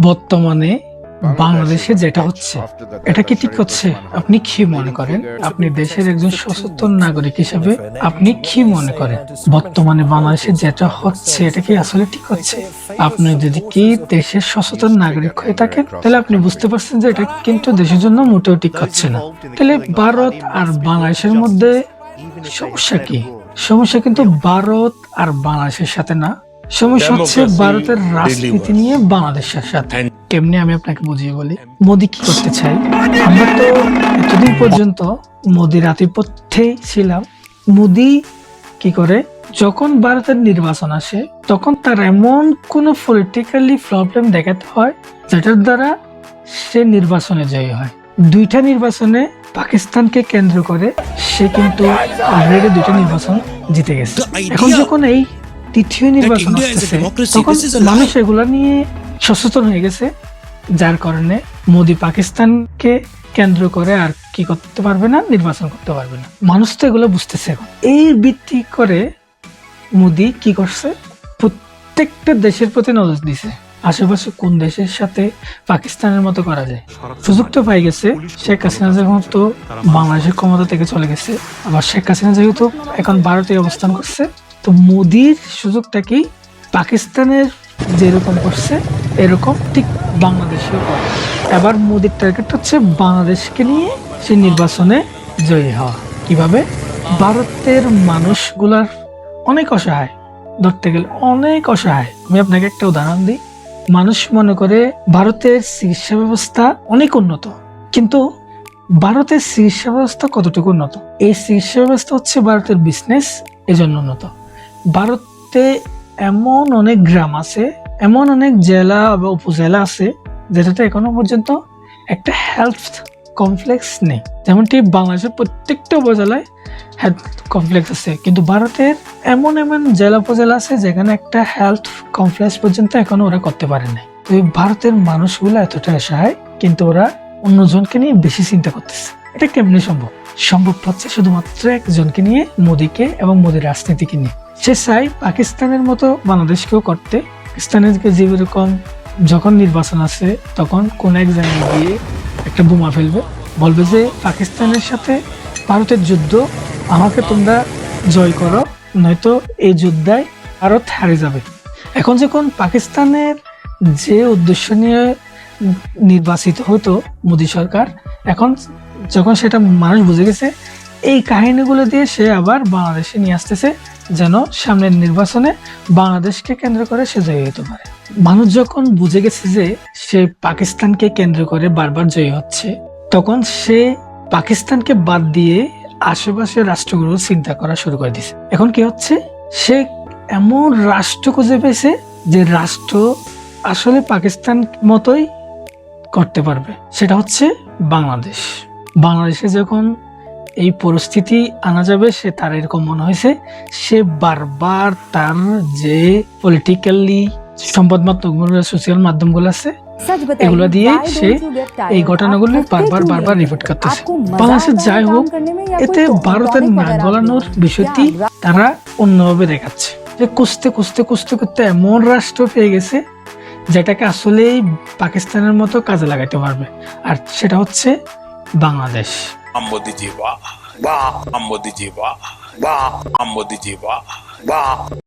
বর্তমানে বাংলাদেশে যেটা হচ্ছে এটা কি ঠিক হচ্ছে? আপনি কি মনে করেন? আপনি দেশের একজন সচেতন নাগরিক হিসেবে আপনি কি মনে করেন? বর্তমানে বাংলাদেশে যেটা হচ্ছে এটা কি আসলে ঠিক হচ্ছে? আপনি যদি কি দেশের সচেতন নাগরিক হয়ে থাকেন তাহলে আপনি বুঝতে পারছেন যে এটা কিন্তু দেশের জন্য মোটেও ঠিক হচ্ছে না। তাহলে ভারত আর বাংলাদেশের মধ্যে সমস্যা কি? সমস্যা কিন্তু ভারত আর বাংলাদেশের সাথে না সমস্যা হচ্ছে ভারতের রাজনীতি নিয়ে বাংলাদেশের সাথে। কেমনি আমি আপনাকে বুঝিয়ে বলি? মোদি কি করতে চাই আমরা তো এতদিন পর্যন্ত মোদির আধিপত্যেই ছিলাম। মোদি কি করে? যখন ভারতের নির্বাচন আসে তখন তার এমন কোন পলিটিক্যালি প্রবলেম দেখাতে হয় যেটার দ্বারা সে নির্বাচনে জয়ী হয়। দুইটা নির্বাচনে পাকিস্তানকে কেন্দ্র করে সে কিন্তু অলরেডি দুইটা নির্বাচন জিতে গেছে। এখন যখন এই তৃতীয় নির্বাচন আসতেছে তখন. মানুষ এগুলা নিয়ে সচেতন হয়ে গেছে যার কারণে মোদি পাকিস্তানকে কেন্দ্র করে আর কি করতে পারবে না নির্বাচন করতে পারবে না। মানুষ তো এগুলো বুঝতেছে এখন। এই ভিত্তি করে মোদি কি করছে? প্রত্যেকটা দেশের প্রতি নজর দিছে আশেপাশে কোন দেশের সাথে পাকিস্তানের মতো করা যায়। সুযোগ তো পাই গেছে শেখ হাসিনা যখন তো বাংলাদেশের ক্ষমতা থেকে চলে গেছে আবার শেখ হাসিনা যেহেতু এখন ভারতে অবস্থান করছে তো মোদির সুযোগটা কি পাকিস্তানের যেরকম করছে, এরকম ঠিক বাংলাদেশেও করে এবার মোদির টার্গেট হচ্ছে বাংলাদেশকে নিয়ে সে নির্বাচনে জয়ী হওয়া। কীভাবে? ভারতের মানুষগুলার অনেক অসহায়, ধরতে গেলে অনেক অসহায়। আমি আপনাকে একটা উদাহরণ দিই। মানুষ মনে করে ভারতের চিকিৎসা ব্যবস্থা অনেক উন্নত, কিন্তু ভারতের চিকিৎসা ব্যবস্থা কতটুকু উন্নত? এই চিকিৎসা ব্যবস্থা হচ্ছে ভারতের বিজনেস এজন্য উন্নত। ভারতে এমন অনেক গ্রাম আছে, এমন অনেক জেলা বা উপজেলা আছে, যেটাতে এখনও পর্যন্ত একটা হেলথ কমপ্লেক্স নেই। যেমনটি বাংলাদেশের প্রত্যেকটা উপজেলায় হেলথ কমপ্লেক্স আছে। কিন্তু ভারতের এমন এমন জেলা উপজেলা আছে যেখানে একটা হেলথ কমপ্লেক্স পর্যন্ত এখনও ওরা করতে পারে না তো এই ভারতের মানুষগুলো এতটা অসহায় কিন্তু ওরা অন্যজনকে নিয়ে বেশি চিন্তা করতেছে। এটা কেমনি সম্ভব? সম্ভব হচ্ছে শুধুমাত্র একজনকে নিয়ে, মোদীকে এবং মোদীর রাজনীতিকে নিয়ে। সে চাই পাকিস্তানের মতো বাংলাদেশকেও করতে। পাকিস্তানের যেরকম যখন নির্বাচন আছে, তখন কোন এক জায়গায় গিয়ে একটা বোমা ফেলবে। বলবে যে, পাকিস্তানের সাথে ভারতের যুদ্ধ, আমাকে তোমরা জয় করো, নয়তো এই যুদ্ধায় ভারত হারে যাবে। এখন যখন পাকিস্তানের যে উদ্দেশ্য নিয়ে নির্বাচিত হতো মোদী সরকার, এখন যখন সেটা মানুষ বুঝে গেছে, এই কাহিনীগুলো দিয়ে সে আবার বাংলাদেশে নিয়ে আসতেছে। যেন সামনের নির্বাচনে বাংলাদেশকে কেন্দ্র করে সে জয়ী হতে পারে। মানুষ যখন বুঝে গেছে যে সে পাকিস্তানকে কেন্দ্র করে বারবার জয়ী হচ্ছে, তখন সে পাকিস্তানকে বাদ দিয়ে আশেপাশের রাষ্ট্রগুলো চিন্তা করা শুরু করে দিছে এখন কি হচ্ছে? সে এমন রাষ্ট্র খুঁজে পেয়েছে যে রাষ্ট্র আসলে পাকিস্তান মতোই করতে পারবে। সেটা হচ্ছে বাংলাদেশ। বাংলাদেশে যখন এই পরিস্থিতি আনা যাবে সে তার এরকম মনে হয়েছে। সে বারবার তার যে পলিটিক্যালি সংবাদ মাধ্যমগুলো সোশ্যাল মাধ্যমগুলো আছে এগুলো দিয়ে সে এই ঘটনাগুলো বারবার বারবার রিপোর্ট করতেছে। বাংলাদেশে যাই হোক এতে ভারতের নাক গলানোর বিষয়টি তারা অন্যভাবে দেখাচ্ছে। যে কুস্তে কুস্তে কুস্তে করতে এমন রাষ্ট্র পেয়ে গেছে যেটাকে আসলেই পাকিস্তানের মতো কাজে লাগাতে পারবে। আর সেটা হচ্ছে বাংলাদেশ। মোদিজি বা বা মোদিজি বাহ বাহ মোদিজি বাহ বাহ